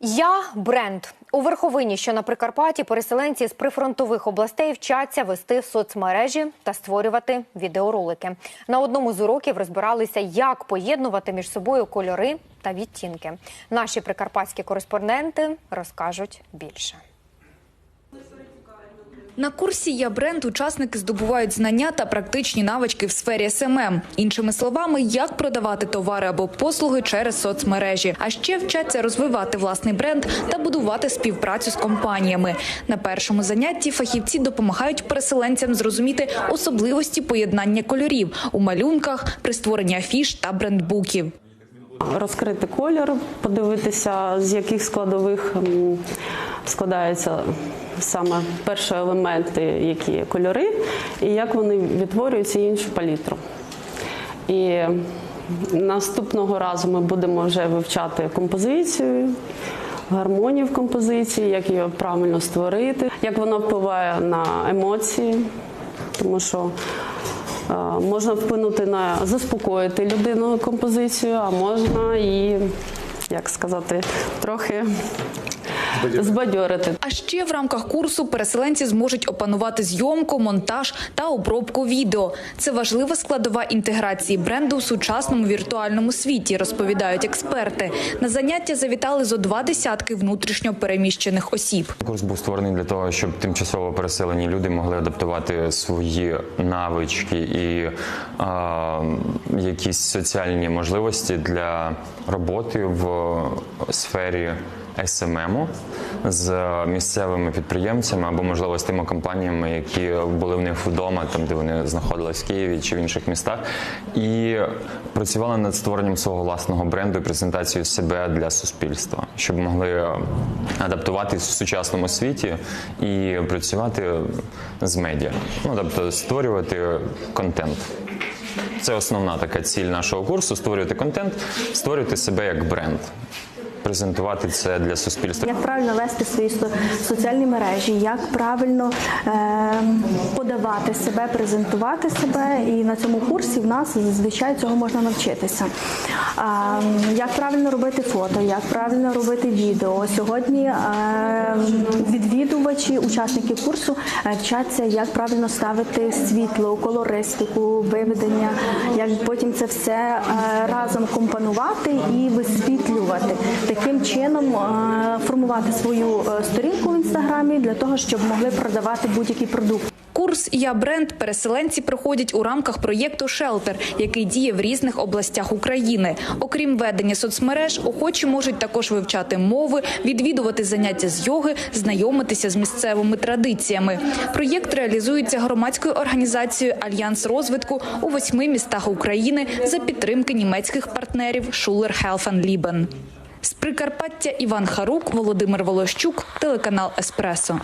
Я бренд у верховині, що на Прикарпатті, переселенці з прифронтових областей вчаться вести соцмережі та створювати відеоролики. На одному з уроків розбиралися, як поєднувати між собою кольори та відтінки. Наші прикарпатські кореспонденти розкажуть більше. На курсі «Я бренд» учасники здобувають знання та практичні навички в сфері СММ. Іншими словами, як продавати товари або послуги через соцмережі. А ще вчаться розвивати власний бренд та будувати співпрацю з компаніями. На першому занятті фахівці допомагають переселенцям зрозуміти особливості поєднання кольорів у малюнках, при створенні афіш та брендбуків. Розкрити колір, подивитися, з яких складових складаються саме перші елементи, які кольори, і як вони відтворюються іншу палітру. І наступного разу ми будемо вже вивчати композицію, гармонію в композиції, як її правильно створити, як вона впливає на емоції, тому що Е, Можна вплинути на заспокоїти людину композицію, а можна і, як сказати, трохи збадьорити. А ще в рамках курсу переселенці зможуть опанувати зйомку, монтаж та обробку відео. Це важлива складова інтеграції бренду у сучасному віртуальному світі, розповідають експерти. На заняття завітали зо два десятки внутрішньо переміщених осіб. Курс був створений для того, щоб тимчасово переселені люди могли адаптувати свої навички і а, якісь соціальні можливості для роботи в сфері СММу з місцевими підприємцями або можливо з тими компаніями, які були в них вдома, там де вони знаходились в Києві чи в інших містах, і працювали над створенням свого власного бренду і презентацією себе для суспільства, щоб могли адаптуватись в сучасному світі і працювати з медіа, ну тобто створювати контент. Це основна така ціль нашого курсу: створювати контент, створювати себе як бренд, презентувати це для суспільства. Як правильно вести свої соціальні мережі, як правильно е, подавати себе, презентувати себе, і на цьому курсі в нас зазвичай цього можна навчитися. А, як правильно робити фото, як правильно робити відео. Сьогодні е, відвідувачі, учасники курсу е, вчаться, як правильно ставити світло, колористику, виведення, як потім це все е, разом компонувати і висвітлювати. Таким чином е, формувати свою е, сторінку в інстаграмі для того, щоб могли продавати будь-який продукт. Курс Я бренд переселенці проходять у рамках проєкту Шелтер, який діє в різних областях України. Окрім ведення соцмереж, охочі можуть також вивчати мови, відвідувати заняття з йоги, знайомитися з місцевими традиціями. Проєкт реалізується громадською організацією Альянс розвитку у восьми містах України за підтримки німецьких партнерів Schuler Helfen Lieben. З Прикарпаття Іван Харук, Володимир Волощук, телеканал Еспресо.